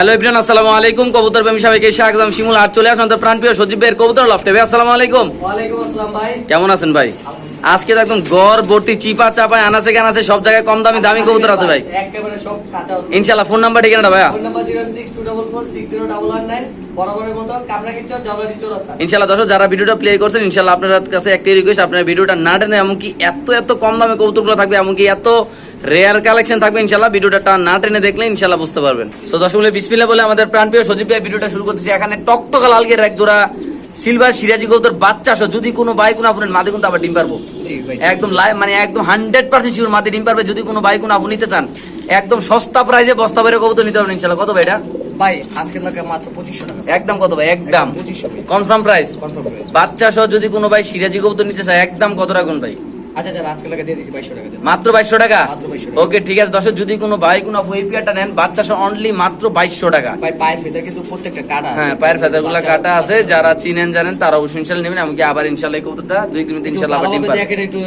Hello Ibran আসসালামু আলাইকুম। কবুতর প্রেমী সবাইকে স্বাগতম। শিমুল আর চলে আসুন আপনার প্রাণপ্রিয় সজীব ভাইয়ের কবুতর লফটে। ভাই আসসালামু আলাইকুম। ওয়ালাইকুম আসসালাম ভাই। কেমন আছেন ভাই? আজকে তো একদম গড় ভর্তি চিপা চাপায় আনাচে কানাচে সব জায়গায় কম দামি দামি কবুতর আছে ভাই। একেবারে সব কাঁচা ইনশাল্লাহ ফোন নাম্বার ঠিকানাটা ভাইয়া। ফোন নাম্বার বরাবরের মতো দর্শক যারা ভিডিওটা প্লে করছেন ইনশাল্লাহ আপনার কাছে একটাই রিকোয়েস্ট আপনার ভিডিওটা না টেনে এমনকি এত এত কম দামে কবুতরগুলো থাকবে এমনকি এত রেয়ার কালেকশন থাকবে ইনশাল্লাহ ভিডিওটা টা- না টেনে দেখলে ইনশাল্লাহ বুঝতে পারবেন। সো দর্শক বলে বিসমিল্লাহ বলে আমাদের প্রাণপ্রিয় সজীব ভাই ভিডিওটা শুরু করতেছি। এখানে টকটকা লাল গিয়ে এক জোড়া সিলভার সিরাজি কবুতর বাচ্চা সহ যদি কোনো ভাই কোনো আপনার মাঝে কিন্তু আবার ডিম পারব। একদম লাইভ মানে একদম হান্ড্রেড পার্সেন্ট শিওর মাটি ডিম পারবে। যদি কোনো ভাই কোনো আপনি নিতে চান একদম সস্তা প্রাইজে বস্তা বেড়ে কবুতর নিতে পারবেন ইনশাল্লাহ কত ভাই এটা? ভাই আজকের লাগে মাত্র পঁচিশশো টাকা। একদম কত ভাই? একদম। পঁচিশশো। কনফার্ম প্রাইস বাচ্চা সহ যদি কোনো ভাই সিরাজি কবুতর নিতে চায় একদম কত রাখুন ভাই? আচ্ছা স্যার আজকের লাগে দিয়ে দিচ্ছি বাইশশো টাকা মাত্র বাইশশো টাকা? মাত্র 2200 টাকা। ওকে ঠিক আছে। দর্শক যদি কোনো ভাই কোনো হুইপিয়ারটা নেন বাচ্চা সহ অনলি মাত্র বাইশশো টাকা। ভাই পায়ের ফেতে কিন্তু প্রত্যেকটা কাটা হ্যাঁ পায়ের ফেদার কাটা আছে। যারা চিনেন জানেন তারা অবশ্যই ইনশাল্লাহ নেবেন। আমাকে আবার ইনশাল্লাহ এই দুই তিন দিন ইনশাল্লাহ আবার ডিম পারবে। দেখেন একটু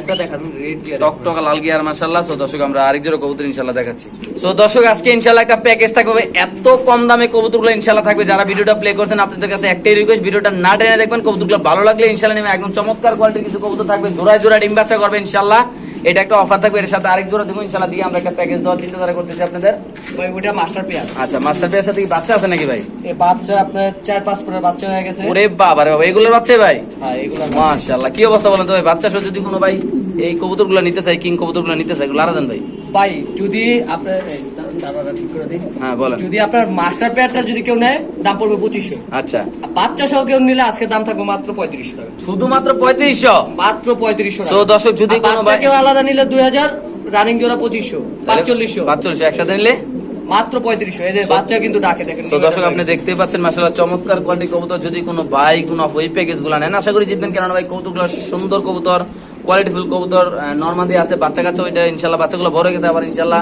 একটা দেখান রেড দিয়ে টকটকা লাল গিয়ার মাশাল্লাহ সো দর্শক আমরা আরেক জোড়া কবুতর ইনশাল্লাহ দেখাচ্ছি। সো দর্শক আজকে একটা প্যাকেজ থাকবে। এত কম দামে কবুতরগুলো থাকবে। যারা ভিডিওটা প্লে করছেন আপনাদের কাছে একটাই রিকোয়েস্ট ভিডিওটা না টেনে দেখবেন কবুতরগুলো ভালো লাগলে ইনশাল্লাহ নেবেন। একদম চমৎকার কোয়ালিটির কিছু কবুতর থাকবে। জোড়ায় জোড়া ডিম বাচ্চা করবে ইনশাল্লাহ এটা একটা অফার থাকবে এর সাথে আরেক জোড়া দেবো ইনশাল্লাহ দিয়ে আমরা একটা প্যাকেজ দেওয়ার চিন্তাধারা করতেছি আপনাদের। ভাই ওইটা মাস্টার পেয়ার আচ্ছা মাস্টার পেয়ার সাথে কি বাচ্চা আছে নাকি ভাই? এই বাচ্চা আপনার চার পাঁচ পরের বাচ্চা হয়ে গেছে। ওরে বাবা রে বাবা এগুলোর বাচ্চা ভাই? হ্যাঁ এগুলো মাশাআল্লাহ কি অবস্থা বলেন তো ভাই? বাচ্চা সহ যদি কোনো ভাই এই কবুতরগুলো নিতে চাই কিং কবুতরগুলো নিতে চাই এগুলো আরাদান ভাই? ভাই যদি আপনার এই, দাঁড়ান, দাঁড়ান, ঠিক করে দিই। হ্যাঁ বলেন। যদি আপনার মাস্টার পেয়ারটা যদি কেউ নেয় দাম পড়বে পঁচিশশো। আচ্ছা। বাচ্চা সহ কেউ নিলে আজকে দাম থাকবে মাত্র পঁয়ত্রিশশো টাকা। শুধুমাত্র পঁয়ত্রিশশো? মাত্র পঁয়ত্রিশশো দর্শক, যদি কোনো বাচ্চা কেউ আলাদা নিলে দুই হাজার রানিং জোড়া পঁচিশশো পাঁচচল্লিশশো। পাঁচচল্লিশশো একসাথে নিলে? মাত্র পঁয়ত্রিশশো। এদের বাচ্চা কিন্তু ডাকে দেখেন তো দর্শক আপনি দেখতেই পাচ্ছেন মাসাল্লাহ চমৎকার কোয়ালিটি কবুতর। যদি কোনো ভাই কোনো ওই প্যাকেজগুলো নেন আশা করি জিতবেন। কেননা ভাই কবুতরগুলো সুন্দর কবুতর। কোয়ালিটিফুল কবুতর নর্মাদি আছে বাচ্চা কাচ্চা ওইটা ইনশাল্লাহ বাচ্চাগুলো বড় হয়ে গেছে আবার ইনশাল্লাহ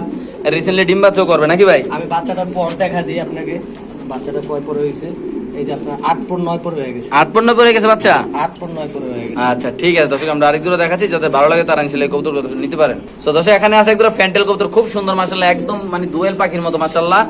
রিসেন্টলি ডিম বাচ্চাও করবে নাকি ভাই? আমি বাচ্চাটার পর দেখা দিই আপনাকে। বাচ্চাটা কয় পরে হয়েছে? আপনার আট পর নয় পরে হয়ে গেছে। আট পণ্য পরে গেছে বাচ্চা? আট পর নয় পরে হয়ে গেছে। আচ্ছা ঠিক আছে দর্শক আমরা আরেক জোড়া দেখাচ্ছি যাতে ভালো লাগে তারা ইনশাল্লাহ কবুতর নিতে পারেন। দর্শক এখানে আছে এক ফ্যান্টেল কবুতর খুব সুন্দর মাসাল্লাহ একদম মানে দোয়েল পাখির মতো মাসাল্লাহ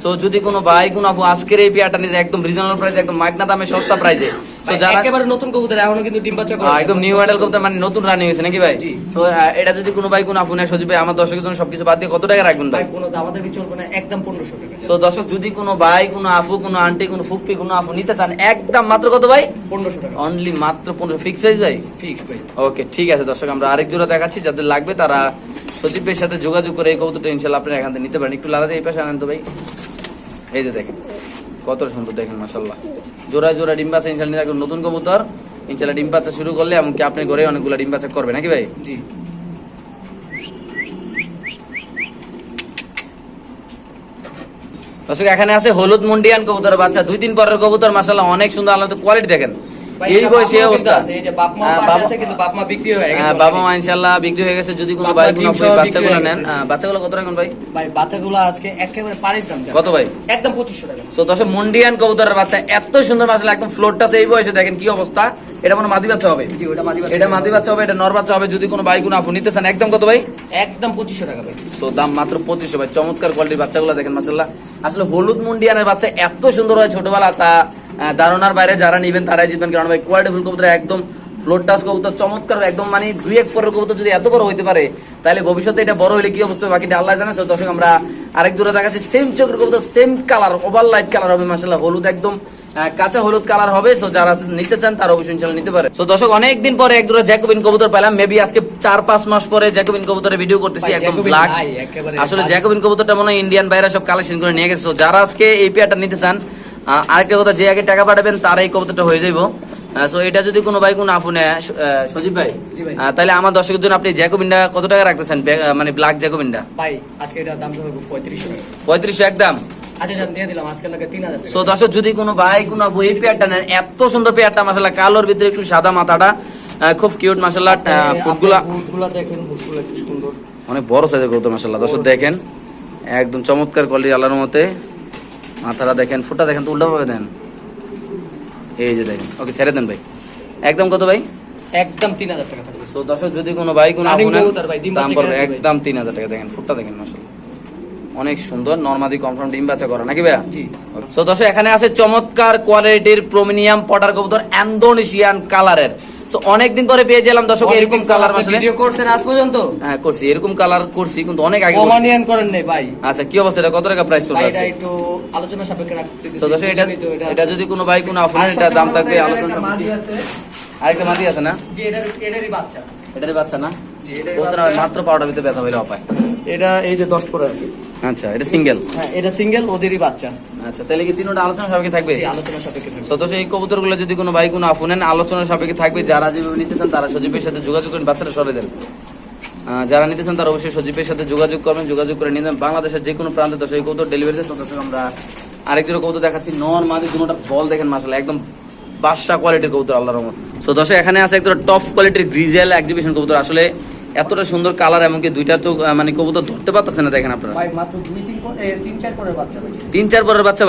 সো যদি কোনো ভাই কোনো আপু আজকের এই পেয়ারটা নিতে একদম রিজনেবল প্রাইসে একদম মাগনা দামে সস্তা প্রাইসে সো যারা একেবারে নতুন কবুতর এখনও কিন্তু ডিম বাচ্চা করে একদম নিউ মডেল কবুতর মানে নতুন রানিং হয়েছে নাকি ভাই? জি। সো এটা যদি কোনো ভাই কোনো আপু নেয় সজিব ভাই আমার দর্শকের জন্য সবকিছু বাদ দিয়ে কত টাকা রাখবেন ভাই? কোনো আমাদের কি চলবে না একদম পনেরোশো টাকা। সো দর্শক যদি কোনো ভাই কোনো আপু কোনো আন্টি কোনো ফুপি কোনো আপু নিতে চান একদম মাত্র কত ভাই? পনেরোশো টাকা। অনলি মাত্র পনেরো ফিক্স প্রাইস ভাই? ফিক্স ভাই। ওকে ঠিক আছে দর্শক আমরা আরেক জোড়া দেখাচ্ছি যাদের লাগবে তারা সজীবের সাথে যোগাযোগ করে এই কবুতরটা ইনশাল্লাহ আপনারা এখান থেকে নিতে পারেন। একটু লালাতে এই পাশে আনেন তো ভাই। এই যে দেখেন কত সুন্দর দেখেন মাসাল্লাহ জোড়া জোড়া ডিম বাচ্চা ইনশাল্লাহ নিয়ে নতুন কবুতর। ইনশাল্লাহ ডিম বাচ্চা শুরু করলে এমনকি আপনি ঘরে অনেকগুলো ডিম বাচ্চা করবে নাকি ভাই? জি। দর্শক এখানে আছে হলুদ মুন্ডিয়ান কবুতর বাচ্চা। দুই তিন পরের কবুতর মাসাল্লাহ অনেক সুন্দর আলাদা কোয়ালিটি দেখেন। এই বয়সে অবস্থা। বাবা- মা ইনশাল্লাহ বিক্রি হয়ে গেছে। যদি কোনো ভাই কোনো বাচ্চাগুলো নেন হ্যাঁ, বাচ্চাগুলো কত রাখুন ভাই? ভাই বাচ্চাগুলো আজকে একেবারে পানির দাম কত ভাই? একদম পঁচিশশো টাকা। সো দশ মুন্ডিয়ান কবুতরের বাচ্চা এত সুন্দর মাসলে একদম ফ্লোরটা এই বয়সে দেখেন কি অবস্থা। এটা মনে হয় মাদি বাচ্চা হবে। এটা মাদি বাচ্চা হবে এটা নর বাচ্চা হবে। যদি কোনো ভাই কোনো আপু নিতে চান একদম কত ভাই? একদম পঁচিশশো টাকা ভাই। তো দাম মাত্র পঁচিশশো ভাই। চমৎকার কোয়ালিটির বাচ্চাগুলো দেখেন মাসাল্লাহ আসলে হলুদ মুন্ডিয়ানের বাচ্চা এত সুন্দর হয় ছোটবেলা তা ধারণার বাইরে যারা নিবেন তারাই জিতবেন। কারণ ভাই কোয়ালিটি ফুল কবুতর একদম ফ্লোর টাচ কবুতর চমৎকার একদম মানে দুই এক পরের কবুতর যদি এত বড় হইতে পারে তাহলে ভবিষ্যতে এটা বড় হইলে কি অবস্থা হবে? বাকিটা আল্লাহ জানে। So, দর্শক আমরা আরেক জোড়া দেখাচ্ছি। সেম চোখের কবুতর same colour over light colour হবে মাসাল্লাহ হলুদ একদম কাঁচা হলুদ কালার হবে। সো যারা নিতে চান তারা অবশ্যই ইনশাল্লাহ নিতে পারে। সো দর্শক অনেকদিন পরে এক জোড়া জ্যাকোবিন কবুতর পেলাম। মেবি আজকে চার পাঁচ মাস পরে জ্যাকোবিন কবুতরের ভিডিও করতেছি। একদম ব্ল্যাক আসলে জ্যাকোবিন কবুতরটা মনে হয় ইন্ডিয়ান বাইরা সব কালেকশন করে নিয়ে গেছে। So, যারা আজকে এই পেয়ারটা নিতে চান আরেকটা কথা যে আগে টাকা পাঠাবেন তার এই কবুতরটা হয়ে যাইব। সো এটা যদি কোনো ভাই কোনো আপু নেয় সজীব ভাই তাহলে আমার দর্শকের জন্য আপনি জ্যাকোবিনটা কত টাকা রাখতেছেন? মানে ব্ল্যাক জ্যাকোবিনটা? ভাই আজকে এটার দাম ধরবো পঁয়ত্রিশশো পঁয়ত্রিশশো একদম। আচ্ছা সো দর্শক যদি কোনো ভাই কোনো আপু এই পেয়ারটা নেন এত সুন্দর পেয়ারটা মাসাল্লাহ কালোর ভিতরে একটু সাদা মাথাটা খুব কিউট মাসাল্লাহ ফুটগুলা অনেক বড় সাইজের কবুতর মাসাল্লাহ দর্শক দেখেন একদম চমৎকার কোয়ালিটি আল্লাহর মতে মাথাটা দেখেন ফুটা দেখেন তো উল্টা ভাবে দেন। এই যে দেখেন ওকে ছেড়ে দেন ভাই। একদম কত ভাই? একদম তিন হাজার টাকা সো দর্শক যদি কোনো ভাই কোনো দাম পড়বে একদম তিন হাজার টাকা। দেখেন ফুটটা দেখেন মাসাল্লাহ অনেক সুন্দর নর্মাদি কনফার্ম ডিম বাচ্চা করা নাকি ভাইয়া? জি। তো দর্শক এখানে আছে চমৎকার কোয়ালিটির প্রোমিনিয়াম পটার কবুতর অ্যান্ডোনেশিয়ান কালারের সো অনেকদিন পরে পেয়ে গেলাম দর্শক এরকম কালার আসলে। ভিডিও করছেন আজ পর্যন্ত? হ্যাঁ করছি এরকম কালার করছি কিন্তু অনেক আগে করছি। কমানিয়ান করেন নাই ভাই। আচ্ছা কি অবস্থা? এটা কত টাকা প্রাইস ভাই এটা একটু আলোচনা সাপেক্ষে রাখতে তো দর্শক এটা এটা যদি কোনো ভাই কোনো আপনার এটা দাম থাকবে আলোচনা সাপেক্ষে। আরেকটা মাটি আছে না? যে এটার এটারই বাচ্চা। এটারই বাচ্চা না? জি, এটারই বাচ্চা। মাত্র পাউডার ভিতরে ব্যথা হইলে অপায়। এটা এই যে দশ পরে আছে। আচ্ছা এটা সিঙ্গেল হ্যাঁ এটা সিঙ্গেল ওদেরই বাচ্চা। আচ্ছা তাহলে কি তিনটা আলোচনা সাপেক্ষে থাকবে? আলোচনা সাপেক্ষে সদস্য এই কবুতরগুলো যদি কোনো ভাই কোনো আফু নেন আলোচনার সাপেক্ষে থাকবে। যারা যেভাবে নিতেছেন তারা সজীবের সাথে যোগাযোগ করেন বাচ্চারা সরে দেন। যারা নিতেছেন তারা অবশ্যই সজীবের সাথে যোগাযোগ করবেন যোগাযোগ করে নিয়ে বাংলাদেশের যে কোনো প্রান্তে দশ এই কবুতর ডেলিভারি দেয়। আমরা আরেক জোড়া কবুতর দেখাচ্ছি। নর মাদি দুটোটা বল দেখেন মাসাল একদম বাদশা কোয়ালিটির কবুতর আল্লাহ রহমত। সো এখানে আছে একদম টপ কোয়ালিটির গ্রিজেল এক্সিবিশন কবুতর। আসলে এতটা সুন্দর কালার এমনকি দুইটা তো মানে কবুতর ধরতে পারতেছে না দেখেন আপনারা। ভাই মাত্র দুই তিন তিন চার পরের বাচ্চা ভাই। তিন চার পরের বাচ্চা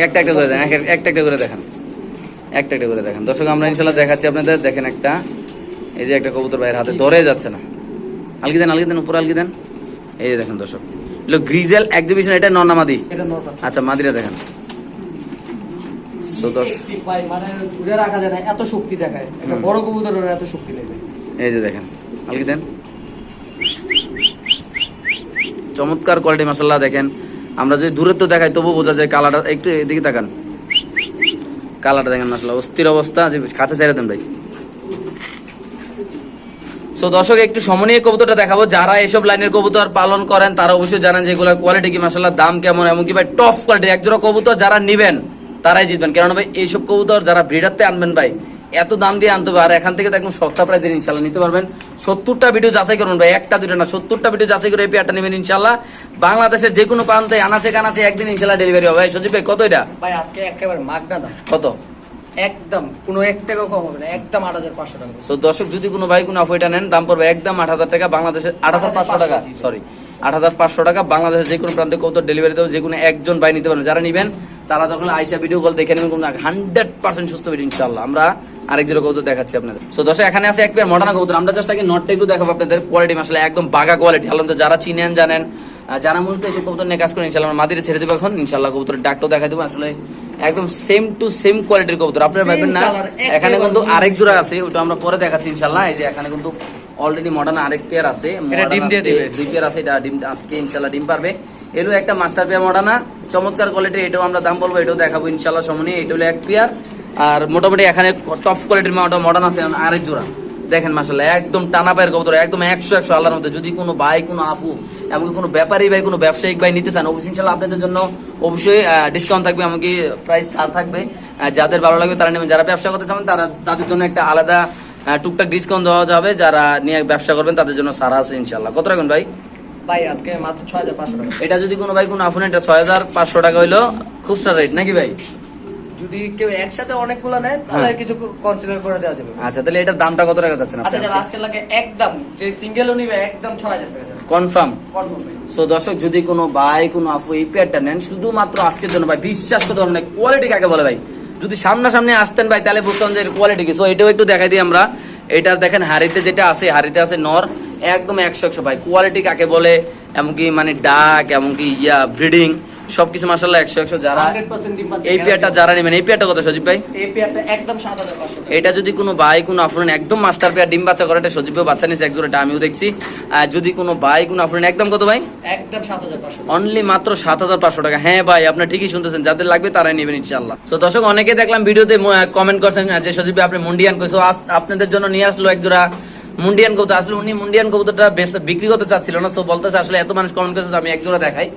একটা একটা করে এক- একটা একটা করে দেখান। একটা একটা করে দেখান। দর্শক আমরা ইনশাল্লাহ দেখাচ্ছি আপনাদের। দেখেন একটা এই যে একটা কবুতর ভাইয়ের হাতে ধরে যাচ্ছে না। আলগি দেন আলগি দেন উপর আলগি দেন। এই যে দেখেন দর্শক এগুলো গ্রিজেল এক্সিবিশন এটা নর বাচ্চা আচ্ছা মাদিরা দেখেন। মানে এত শক্তি দেখায়। বড় কবুতরের এত শক্তি নেই এই যে দেখেন। আলগি দেন। চমৎকার কোয়ালিটি মাসাল্লাহ দেখেন। আমরা যদি দূরে তো দেখাই তবু বোঝা যায় কালারটা একটু এদিকে তাকান। কালারটা দেখেন মাসাল্লাহ অস্থির অবস্থা, যে কাছে ছেড়ে দেন ভাই। সো দর্শক, একটু সমনীয় কবুতরটা দেখাবো। যারা এসব লাইনের কবুতর পালন করেন, তারা অবশ্যই জানেন যে এগুলোর কোয়ালিটি কি মাসাল্লাহ দাম কেমন, এমনকি ভাই টপ কোয়ালিটির একজোড়া কবুতর যারা নিবেন, তারাই জিতবেন। কেননা ভাই, এইসব কবুতর যারা ব্রিডারতে আনবেন ভাই এত দাম দিয়ে আনতে হবে। আর এখান থেকে তো একদম সস্তা প্রায় দিন ইনশাল্লাহ নিতে পারবেন। সত্তরটা ভিডিও যাচাই করুন ভাই একটা দুটো না সত্তরটা ভিডিও যাচাই করে এই পেয়ারটা নেবেন ইনশাল্লাহ বাংলাদেশের যে কোনো প্রান্তে আনাচে কানাচে একদিন ইনশাল্লাহ ডেলিভারি হবে। ভাই সজীব ভাই কত এটা? ভাই আজকে একেবারে মাগনা দাম। কত? একদম কোনো এক টাকা কম হবে না একদম আট হাজার পাঁচশো টাকা। সো দর্শক যদি কোনো ভাই কোনো অফারটা নেন দাম পড়বে একদম আট হাজার টাকা বাংলাদেশের আট হাজার পাঁচশো টাকা সরি আট হাজার পাঁচশো টাকা বাংলাদেশের যে কোনো প্রান্তে কত ডেলিভারি দেবো যে কোনো একজন ভাই নিতে পারবেন। যারা নিবেন তারা তখন আইসা ভিডিও কল দেখে নেবেন কোনো হান্ড্রেড পার্সেন্ট সুস্থ ভিডিও ইনশাল্লাহ আমরা আরেক জোড়া দেখাচ্ছি আপনাদের। সো দর্শক এখানে আছে এক পেয়ার মডার্ন আমরা জাস্ট আগে নটটা একটু দেখাবো আপনাদের কোয়ালিটি আসলে একদম বাগা কোয়ালিটি যারা চিনেন জানেন যারা মূলত এসব কবুতর নিয়ে কাজ করেন ইনশাল্লাহ আমরা মাদিরে ছেড়ে দেবো এখন। ইনশাল্লাহ কবুতরের ডাকটাও দেখা দেবো। আসলে একদম সেম টু সেম কোয়ালিটির কবুতর। আপনারা ভাববেন না? এখানে কিন্তু। আরেক জোড়া আছে ওটা আমরা পরে দেখাচ্ছি ইনশাল্লাহ এই যে এখানে কিন্তু অলরেডি মডার্ন আরেক পেয়ার আছে এটা ডিম দিয়ে দিবে। দুই পেয়ার আছে এটা ডিম আজকে ইনশাল্লাহ ডিম পারবে। এলো একটা মাস্টার পেয়ার মডার্না চমৎকার কোয়ালিটি এটাও আমরা দাম বলব এটাও দেখাবো ইনশাল্লাহ সমনি এটা হলো এক পেয়ার আর মোটামুটি এখানে টপ কোয়ালিটির মডার্ন আছে আরেক জোড়া। দেখেন মাসাল্লাহ একদম টানা পায়ের কবুতর একদম একশো একশো আল্লাহর মধ্যে। যদি কোনো ভাই কোনো আফু এমনকি কোনো ব্যাপারী ভাই কোনো ব্যবসায়িক ভাই নিতে চান অবশ্যই ইনশাল্লাহ আপনাদের জন্য অবশ্যই ডিসকাউন্ট থাকবে এমনকি প্রাইস ছাড় থাকবে। যাদের ভালো লাগবে তারা নেবেন যারা ব্যবসা করতে চান তারা তাদের জন্য একটা আলাদা টুকটাক ডিসকাউন্ট দেওয়া যাবে। যারা নিয়ে ব্যবসা করবেন তাদের জন্য সারা আছে ইনশাল্লাহ কত রাখবেন ভাই? ভাই আজকে মাত্র ছয় হাজার পাঁচশো টাকা। এটা যদি কোনো ভাই কোনো আফুন এটা ছয় হাজার পাঁচশো টাকা হইল খুচরা রেট নাকি ভাই? যদি কেউ একসাথে অনেকগুলো নেয় তাহলে হ্যাঁ। কিছু কনসিডার করে দেওয়া যাবে। আচ্ছা তাহলে এটার দামটা কত টাকা যাচ্ছে না আচ্ছা আজকে? লাগে একদম যে সিঙ্গেলও নিবে একদম ছয় হাজার টাকা কনফার্ম সো দর্শক যদি কোনো ভাই কোনো আফু এই পেয়ারটা নেন শুধুমাত্র আজকের জন্য ভাই বিশ্বাস করতে পারবেন কোয়ালিটি কাকে বলে ভাই? যদি সামনাসামনি আসতেন ভাই তাহলে বুঝতাম যে কোয়ালিটি কি। সো এটাও একটু দেখাই দিই আমরা। এটার দেখেন হাড়িতে যেটা আছে হাড়িতে আছে নর একদম একশো একশো ভাই। কোয়ালিটি কাকে বলে? এমনকি মানে ডাক এমনকি ইয়া ব্রিডিং সবকিছু মাসাল্লাহ একশো একশো যারা 100% ডিম এই পেয়ারটা যারা নেবেন এই পেয়ারটা কত সজীব ভাই? এই পেয়ারটা একদম এটা যদি কোনো ভাই কোনো আফরেন একদম মাস্টার পেয়ার ডিম বাচ্চা করে এটা সজীবেও বাচ্চা নিছে একজোড়া এটা আমিও দেখছি। আর যদি কোনো ভাই কোনো আফরেন একদম কত ভাই? একদম সাত হাজার পাঁচশো অনলি মাত্র সাত হাজার পাঁচশো টাকা। হ্যাঁ ভাই আপনি ঠিকই শুনতেছেন যাদের লাগবে তারাই নেবেন ইনশাল্লাহ তো দর্শক অনেকে দেখলাম ভিডিওতে কমেন্ট করছেন যে সজীব ভাই আপনি মুন্ডিয়ান কইছো আপনাদের জন্য নিয়ে আসলো একজোড়া মুন্ডিয়ান কবুতর। আসলে উনি মুন্ডিয়ান কবুতরটা বেশ বিক্রি করতে চাচ্ছিল না। সো বলতেছে আসলে এত মানুষ কমেন্ট করেছে আমি একজোড়া দেখাই।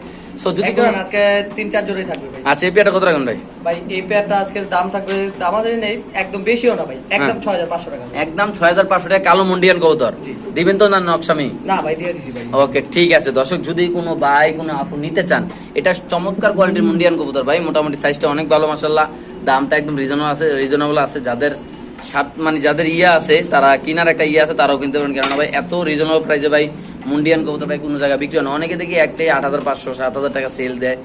সো যদি কোনো আজকে তিন চার জোড়াই থাকবে ভাই। আচ্ছা এই পেয়ারটা কত রাখুন ভাই? ভাই এই পেয়ারটা আজকে দাম থাকবে আমাদের নেই একদম বেশিও না ভাই একদম হ্যাঁ। ছয় হাজার পাঁচশো টাকা। একদম ছয় হাজার পাঁচশো টাকা কালো মুন্ডিয়ান কবুতর। দিবেন তো না নকশামি না ভাই দিয়ে দিছি ভাই। ওকে ঠিক আছে। দর্শক যদি কোনো ভাই কোনো আপু নিতে চান এটা চমৎকার কোয়ালিটির মুন্ডিয়ান কবুতর ভাই। মোটামুটি সাইজটা অনেক ভালো মাসাল্লাহ দামটা একদম রিজনেবল আছে রিজনেবল আছে। যাদের সাত মানে যাদের ইয়ে আছে তারা কিনার একটা ইয়ে আছে তারাও কিনতে পারেন কেননা ভাই এত রিজনেবল প্রাইসে ভাই মুন্ডিয়ান কবুতর ভাই কোনো জায়গায় বিক্রি হয় না। অনেকে দেখি একটাই আট হাজার পাঁচশো সাত হাজার টাকা সেল দেয়।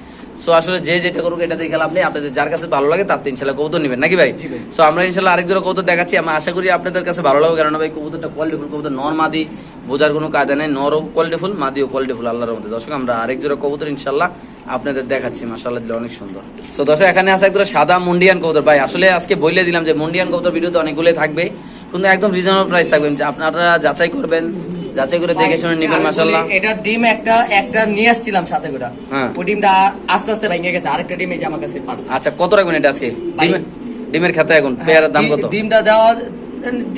সো আসলে যে যেটা করুক এটা দেখে লাভ নেই। আপনাদের যার কাছে ভালো লাগে তার তো ইনশাল্লাহ কবুতর নেবেন। নাকি ভাই। সো আমরা ইনশাল্লাহ আরেক জোড়া কবুতর দেখাচ্ছি। আমি আশা করি আপনাদের কাছে ভালো লাগবে। কারণ ভাই কবুতরটা কোয়ালিটিফুল কবুতর নর মাদি বোঝার কোনো কায়দা নেই। নরও কোয়ালিটিফুল মাদিও কোয়ালিটিফুল আল্লাহর মধ্যে দর্শক আমরা আরেক জোড়া কবুতর ইনশাল্লাহ আপনাদের দেখাচ্ছি। মাশাআল্লাহ দিলে অনেক সুন্দর। সো দর্শক এখানে আছে একদম সাদা মুন্ডিয়ান কবুতর। ভাই আসলে আজকে বলে দিলাম যে মুন্ডিয়ান কবুতর ভিডিওতে অনেকগুলোই থাকবে। কিন্তু একদম রিজনেবল প্রাইস থাকবে। আপনারা যাচাই করবেন। যাচাই করে দেখে শুনে নেবেন মাশাআল্লাহ। এটা ডিম একটা একটা নিয়ে আসছিলাম সাথে করে। হ্যাঁ। ওই ডিমটা আস্তে আস্তে ভেঙে গেছে। আরেকটা ডিম এই যে আমার কাছে পারছে। আচ্ছা কত রাখবেন এটা আজকে? ডিমের খাতা এখন পেয়ারের দাম কত? হ্যাঁ, ডিমটা দেওয়া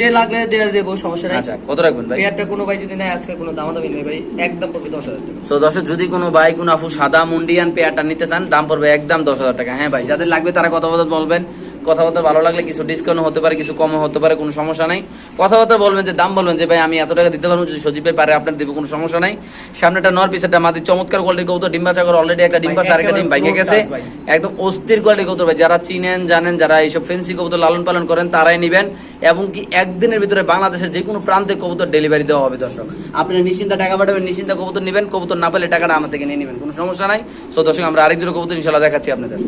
যে লাগলে দিয়ে দেবো সমস্যা নেই। আচ্ছা কত রাখবেন ভাই? পেয়ারটা কোনো ভাই যদি নেয় আজকে কোনো দামাদামি নেই ভাই। একদম পড়বে দশ হাজার টাকা। সো দর্শক যদি কোনো ভাই কোনো আপু সাদা মুন্ডিয়ান পেয়ারটা নিতে চান দাম পড়বে একদম দশ হাজার টাকা। হ্যাঁ ভাই যাদের লাগবে তারা কথাবার্তা বলবেন। কথাবার্তা ভালো লাগলে কিছু ডিসকাউন্ট হতে পারে কিছু কম হতে পারে কোনো সমস্যা নাই। কথাবার্তা বলবেন যে দাম বলবেন যে ভাই আমি এত টাকা দিতে পারব যদি সজীবে পারে আপনার দেবো কোনো সমস্যা নাই। সামনেটা নর পিসেরটা মাদি চমৎকার কোয়ালিটির কবুতর ডিম্বা চাকর অলরেডি একটা ডিম্বা আর একটা ডিম বাইকে গেছে। একদম অস্থির কোয়ালিটির কবুতর ভাই যারা চিনেন জানেন যারা এইসব ফেন্সি কবুতর লালন পালন করেন তারাই নিবেন। এবং কি একদিনের ভিতরে বাংলাদেশের যে কোনো প্রান্তে কবুতর ডেলিভারি দেওয়া হবে দর্শক। আপনি নিশ্চিন্তা টাকা পাঠাবেন নিশ্চিন্তা কবুতর নেবেন কবুতর না পেলে টাকাটা আমার থেকে নিয়ে নেবেন কোনো সমস্যা নাই। সো দর্শক আমরা আরেক জোড়া কবুতর ইনশাল্লাহ দেখাচ্ছি আপনাদের।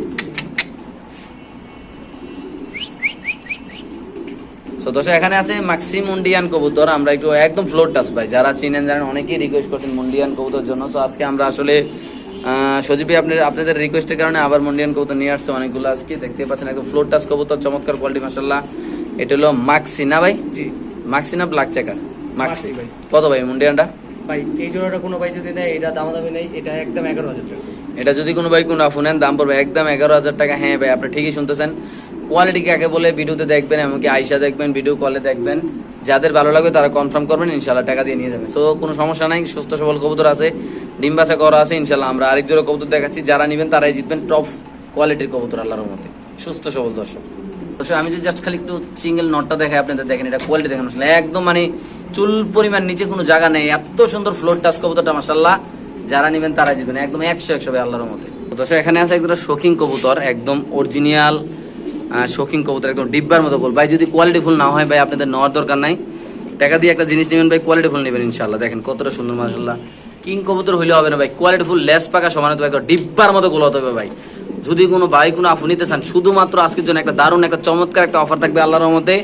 সো দর্শক এখানে আছে মাক্সি মুন্ডিয়ান কবুতর আমরা একটু একদম ফ্লোর টাচ ভাই। যারা চিনেন জানেন অনেকেই রিকোয়েস্ট করছেন মুন্ডিয়ান কবুতর জন্য। সো আজকে আমরা আসলে সজীবী আপনার আপনাদের রিকোয়েস্টের কারণে আবার মুন্ডিয়ান কবুতর নিয়ে আসছে অনেকগুলো আজকে। দেখতে পাচ্ছেন একদম ফ্লোর টাচ কবুতর চমৎকার কোয়ালিটি মাসাল্লাহ এটা হলো মাক্সি না ভাই? জি। মাক্সি না ব্ল্যাক চেকার মাক্সি ভাই। কত ভাই মুন্ডিয়ানটা ভাই এই জোড়াটা কোনো ভাই যদি নেয় এটা দামাদামি নেই এটা একদম এগারো হাজার টাকা। এটা যদি কোনো ভাই কোনো আফু নেন দাম পড়বে একদম এগারো হাজার টাকা। হ্যাঁ ভাই আপনি ঠিকই শুনতেছেন। কোয়ালিটি কাকে বলে ভিডিওতে দেখবেন, এমনকি আইসা দেখবেন ভিডিও কলে দেখবেন। যাদের ভালো লাগবে তারা কনফার্ম করবেন ইনশাল্লাহ টাকা দিয়ে নিয়ে যাবে। সো কোনো সমস্যা নাই, সুস্থ সবল কবুতর আছে, ডিম বাছা করা আছে ইনশাল্লাহ আমরা আরেক জোড়া কবুতর দেখাচ্ছি, যারা নেবেন তারাই জিতবেন টপ কোয়ালিটির কবুতর, আল্লাহর মতে সুস্থ সবল দর্শক। আমি যদি জাস্ট খালি একটু সিঙ্গেল নটটা দেখাই, আপনাদের দেখেন, এটা কোয়ালিটি দেখেন একদম মানে চুল পরিমাণ নিচে কোনো জায়গা নেই, এত সুন্দর ফ্লোর টাচ কবুতরটা মাসাল্লাহ যারা নেবেন তারা জিতবেন, একদম একশো একশো আল্লাহর মতে দর্শক, এখানে আছে একদম শৌখিন কবুতর, একদম অরিজিনাল শৌখিন কবুতর, একদম ডিব্বার মতো বল ভাই, যদি কোয়ালিটি ফুল না হয়, ভাই, আপনাদের নেওয়ার দরকার নাই। টাকা দিয়ে একটা জিনিস নেবেন, ভাই কোয়ালিটি ফুল নেবেন ইনশাল্লাহ দেখেন, কতটা সুন্দর মাসাল্লাহ কিং কবুতর হইলে হবে না, ভাই। কোয়ালিটি ফুল লেস পাকা, সমান হতে একদম ডিব্বার মতো গোল হতে হবে, ভাই। যদি কোনো ভাই, কোনো আফু নিতে চান, শুধুমাত্র আজকের জন্য একটা দারুণ, একটা চমৎকার একটা অফার থাকবে আল্লাহর মধ্যে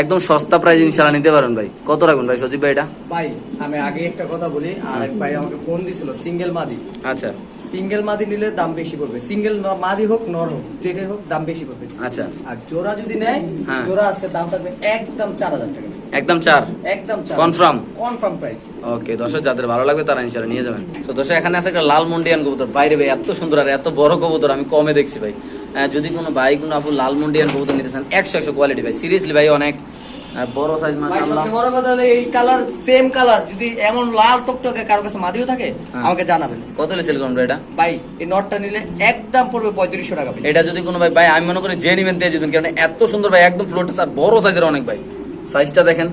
একদম সস্তা প্রাইস ইনশাল্লাহ নিতে পারেন ভাই। কত রাখবেন ভাই সজীব ভাই এটা ভাই আমি আগে একটা কথা বলি আর এক ভাই আমাকে ফোন দিছিল সিঙ্গেল মাদি। আচ্ছা। সিঙ্গেল মাদি নিলে দাম বেশি পড়বে। সিঙ্গেল মাদি হোক নর হোক যেটাই হোক দাম বেশি পড়বে। আচ্ছা। আর জোড়া যদি নেয় হ্যাঁ। জোড়া আজকে দাম থাকবে একদম চার হাজার টাকা। একদম চার? একদম Confirm? কনফার্ম প্রাইস ওকে দর্শক যাদের ভালো লাগবে তারা ইনশাল্লাহ নিয়ে যাবেন। তো দর্শক এখানে আছে একটা লাল মুন্ডিয়ান কবুতর। বাইরে ভাই এত সুন্দর আর এত বড় কবুতর আমি কমে দেখছি ভাই। যদি কোনো ভাই কোনো আপু লাল মুন্ডিয়ান কবুতর নিতে চান একশো একশো কোয়ালিটি ভাই। সিরিয়াসলি ভাই অনেক বড় সাইজ মাশাআল্লাহ। বড় কথা হলো এই কালার সেম কালার যদি এমন লাল টকটকে কারও কাছে মাদিও থাকে হ্যাঁ। আমাকে জানাবেন। কত সেল কোনটা এটা? ভাই এই নটটা নিলে একদম পড়বে পঁয়ত্রিশশো টাকা ভাই এটা যদি কোনো ভাই ভাই আমি মনে করি যে নিবেন দিয়ে জিতবেন কারণ এত সুন্দর ভাই একদম ফ্লোরটা আর বড় সাইজের অনেক ভাই। সাইজটা দেখেন।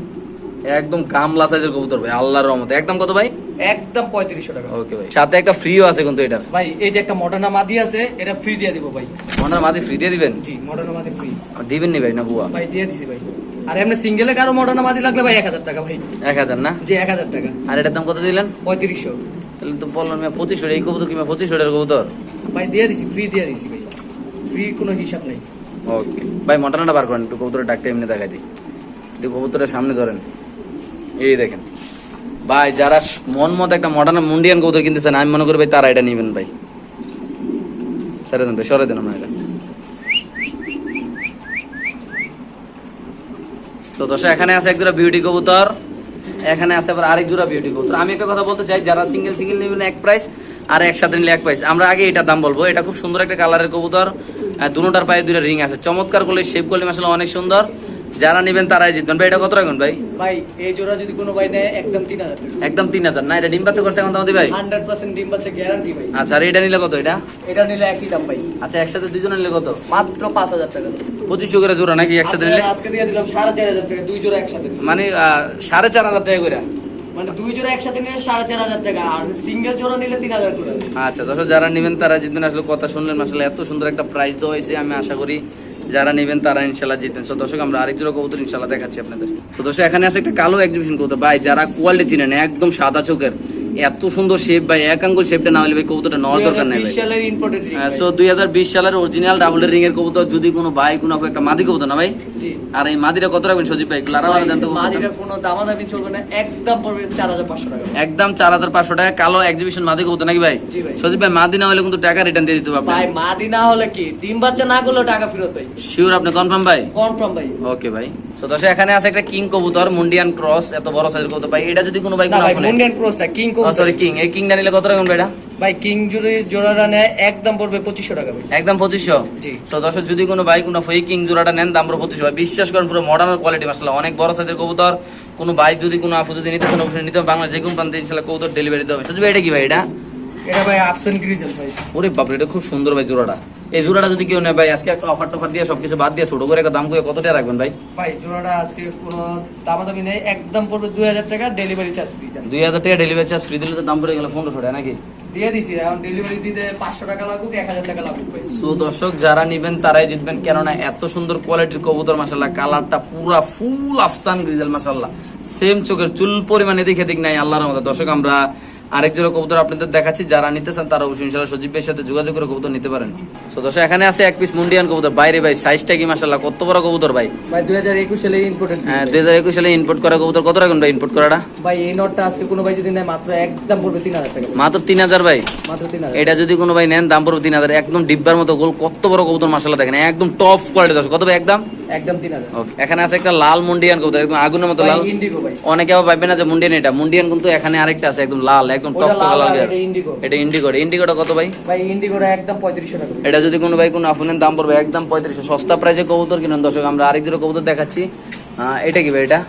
একদম গামলা সাইজের কবুতর ভাই আল্লাহর রহমতে। একদম কত ভাই? একদম পঁয়ত্রিশশো টাকা। ওকে ভাই। সাথে একটা ফ্রিও আছে কিন্তু এটা ভাই এই যে একটা মডার্না মাদি আছে এটা ফ্রি দিয়ে দিব ভাই। মনের মাদি ফ্রি দিয়ে দিবেন? জি মডার্না মাদি ফ্রি দিবেন নি ভাই না বুয়া? ভাই দিয়ে দিছি ভাই। আর এমনি সিঙ্গেলে কারও মডার্না মাদি লাগলে ভাই এক হাজার টাকা ভাই। এক হাজার না? জি এক হাজার টাকা। আর এটার দাম কত দিলেন? পঁয়ত্রিশশো। তাহলে তো বললাম পঁচিশশো এই কবুতর কিংবা পঁচিশশো টাকার কবুতর? ভাই দিয়ে দিছি ফ্রি দিয়ে দিছি ভাই। ফ্রি কোনো হিসাব নেই। ওকে ভাই মটনটা বার করেন। একটু কবুতরের ডাকটা এমনি দেখাই দিই। কবুতরের সামনে ধরেন। এই দেখেন। ভাই যারা মন মতো একটা মডার্ন মুন্ডিয়ান কবুতর কিনতেছেন আমি মনে করি ভাই তারা এটা নিবেন ভাই। সেরে দেন সরে দেন আমরা এটা। তো দর্শক এখানে আছে এক জোড়া বিউটি কবুতর এখানে আছে আবার আরেক জোড়া বিউটি কবুতর। আমি একটা কথা বলতে চাই যারা সিঙ্গেল সিঙ্গেল নেবেন এক প্রাইস আর একসাথে নিলে এক প্রাইস আমরা আগে এটার দাম বলব এটা খুব সুন্দর একটা কালারের কবুতর আহ, দুটোটার পায়ে দুটো রিং আছে। চমৎকার করলে শেপ করলে আসলে অনেক সুন্দর। যারা নেবেন তারাই জিতবেন। ভাই এটা কত রাখবেন ভাই? ভাই এই জোড়া যদি কোনো ভাই নেয় একদম তিন হাজার। টাকা একদম তিন হাজার। না এটা ডিম বাচ্চা করছে এখন দামতি ভাই? হান্ড্রেড পার্সেন্ট ডিম পাচ্ছে গ্যারান্টি ভাই। আচ্ছা আর এটা নিলে কত এটা? এটা নিলে একই দাম ভাই। আচ্ছা একসাথে দুজনে নিলে কত? মাত্র পাঁচ হাজার টাকা। পঁচিশশো করে জোড়া নাকি একসাথে নিলে? আজকে- দিয়ে দিলাম সাড়ে চার হাজার টাকা দুই জোড়া একসাথে। মানে আহ, সাড়ে চার হাজার টাকা করে? মানে দুই জোড়া একসাথে নিলে সাড়ে চার হাজার টাকা আর সিঙ্গেল জোড়া নিলে তিন হাজার করে। আচ্ছা দর্শক যারা নেবেন তারা জিতবেন। আসলে কথা শুনলেন আসলে এত সুন্দর একটা প্রাইস দেওয়া হয়েছে আমি আশা করি যারা নেবেন তারা ইনশাল্লাহ জিতবেন। সো দর্শক, আমরা আরেক জোড়া কবুতর ইনশাল্লাহ দেখাচ্ছি আপনাদের। সো দর্শক, এখানে আছে একটা কালো এক্সিবিশন কবুতর। ভাই, যারা কোয়ালিটি চিনেন একদম সাদা চোখের এত সুন্দর শেপ ভাই এক আঙ্গুল শেপটা না হলে ভাই কবুতরটা নেওয়ার দরকার নাই ভাই। সালের ইম্পোর্টেড রিং সো দুই হাজার বিশ সালের অরিজিনাল ডাবল রিং এর কবুতর যদি কোনো ভাই কোনো একটা মাদি কবুতর না ভাই? জি। আর এই মাদিটা কত রাখবেন সজীব ভাই? ক্লারা ভাই, জানতে মাদিটা কোনো দামাদামি চলবে না একদম পড়বে চার হাজার পাঁচশো টাকা। একদম চার হাজার পাঁচশো টাকা কালো এক্সিবিশন মাদি কবুতর নাকি ভাই? জি ভাই। সজীব ভাই মাদি না হলে কিন্তু টাকা রিটার্ন দিয়ে দিতে হবে ভাই মাদি না হলে কি? ডিম বাচ্চা না করলেও টাকা ফেরত ভাই। শিওর আপনি কনফার্ম ভাই? কনফার্ম ভাই। ওকে ভাই। সো দর্শক এখানে আছে একটা কিং কবুতর মুন্ডিয়ান ক্রস এত বড় সাইজের কবুতর। ভাই এটা যদি কোনো ভাই না ভাই মুন্ডিয়ান ক্রস না কিং কো সরি কিং এই কিংটা নিলে কত টাকা এটা ভাই কিং জুড়ি জোড়াটা নেয় একদম পড়বে পঁচিশশো টাকা একদম পঁচিশশো? জি। তো দর্শক যদি কোনো ভাই কোনো ফেক কিং জোড়াটা নেন দাম পড়বে পঁচিশশো। ভাই বিশ্বাস করেন পুরো মডার্ন কোয়ালিটি মাসাল্লাহ অনেক বড় সাইজের কবুতর। কোনো বাইক যদি কোনো আফু যদি নিতে চান অবশ্যই নিতে হবে। বাংলা যে কোনো প্রান্তে ইনশাল্লাহ কবুতর ডেলিভারি দেবে হবে। শুধু এটা কি ভাই এটা? এটা ভাই আপসেন গ্রিজেল ভাই। ওরে বাপরে এটা খুব সুন্দর ভাই জোড়াটা। এই জোড়াটা যদি কেউ নেয় ভাই আজকে একটা অফার টফার দিয়ে সবকিছু বাদ দিয়ে ছোট করে একটা দাম করে কত টাকা রাখবেন ভাই? ভাই জোড়াটা আজকে কোনো দামাদামি নেই একদম পড়বে দুই হাজার টাকা ডেলিভারি চার্জ দুই হাজার টাকা ডেলিভারি চার্জ ফ্রি দিলে তো দাম পড়ে গেলে পনেরোশো টাকা নাকি? দিয়ে দিছি এখন ডেলিভারি দিতে পাঁচশো টাকা লাগুক এক হাজার টাকা লাগুক ভাই। সো দর্শক যারা নিবেন তারাই জিতবেন কেননা এত সুন্দর কোয়ালিটির কবুতর মাসাল্লাহ কালারটা পুরা ফুল আফসান গ্রিজেল মাসাল্লাহ সেম চোখের চুল পরিমাণে দেখে দিক নাই আল্লাহর মতো দর্শক আমরা আরেক জোড়া কবুতর আপনাদের দেখাচ্ছি যারা নিতে চান তারা অবশ্যই ইনশাল্লাহ সজীব ভাইয়ের সাথে যোগাযোগ করে কবুতর নিতে পারেন। সো দর্শক এখানে আছে এক পিস মুন্ডিয়ান কবুতর। বাইরে ভাই সাইজটা কি মাসাল্লাহ কত বড় কবুতর ভাই? ভাই দুই হাজার একুশ সালে ইম্পোর্টেড হ্যাঁ দুই হাজার একুশ সালে ইম্পোর্ট করা কবুতর কত রাখুন ভাই ইম্পোর্ট করাটা? ভাই এই নোটটা আজকে কোনো ভাই যদি নেয় মাত্র একদম পড়বে তিন হাজার টাকা। মাত্র তিন হাজার ভাই? মাত্র তিন হাজার। এটা যদি কোনো ভাই নেন দাম পড়বে তিন হাজার। একদম ডিব্বার মতো গোল কত বড় কবুতর মাসাল্লাহ দেখেন একদম টপ কোয়ালিটি দর্শক। কত ভাই একদম? একদম তিন হাজার। ওকে এখানে আছে একটা লাল মুন্ডিয়ান কবুতর একদম আগুনের মতো লাল। ইন্ডিগো ভাই। অনেকে আবার ভাববে না যে মুন্ডিয়ান এটা। মুন্ডিয়ান কিন্তু এখানে আরেকটা আছে একদম লাল একদম টপ ওটা লাল এটা ইন্ডিগো এটা ইন্ডিগো ইন্ডিগোটা কত ভাই? ভাই ইন্ডিগোটা একদম পঁয়ত্রিশশো টাকা। এটা যদি কোনো ভাই কোনো আফুনের দাম পড়বে একদম পঁয়ত্রিশশো। সস্তা প্রাইজে কবুতর কিনুন দর্শক আমরা আরেক জোড়া কবুতর দেখাচ্ছি। এটা কি ভাই এটা?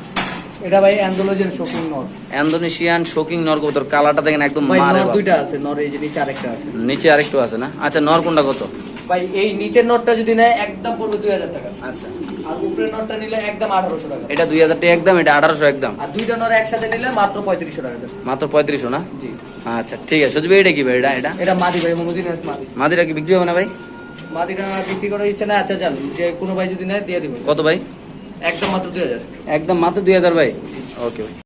এটা ভাই অ্যান্ডোলজেন shopping not Indonesian shocking nor কবুতর কালারটা দেখেন একদম ভাই মারে নর দুইটা আছে নর এই যে নিচে আরেকটা আছে। নিচে আরেকটু আছে না? আচ্ছা নর কোনটা কত? ভাই এই নিচের নোটটা যদি নেয় একদম পড়বে দুই হাজার টাকা। আচ্ছা। আর উপরের নোটটা নিলে একদম টাকা। এটা টাকা একদম এটা আঠারোশো একদম। আর দুইটা নর একসাথে নিলে মাত্র টাকা মাত্র পঁয়ত্রিশশো না? জি। আচ্ছা ঠিক আছে। সজীব এটা কি ভাই? এটা এটা? এটা মাদি ভাই মাদি। মাদিরা কি বিক্রি হবে না ভাই? বিক্রি করার ইচ্ছে না আচ্ছা যে কোনো ভাই যদি নেয় দিয়ে দিব। কত ভাই? একদম মাত্র দুই হাজার। একদম মাত্র দুই হাজার ভাই? ওকে ভাই।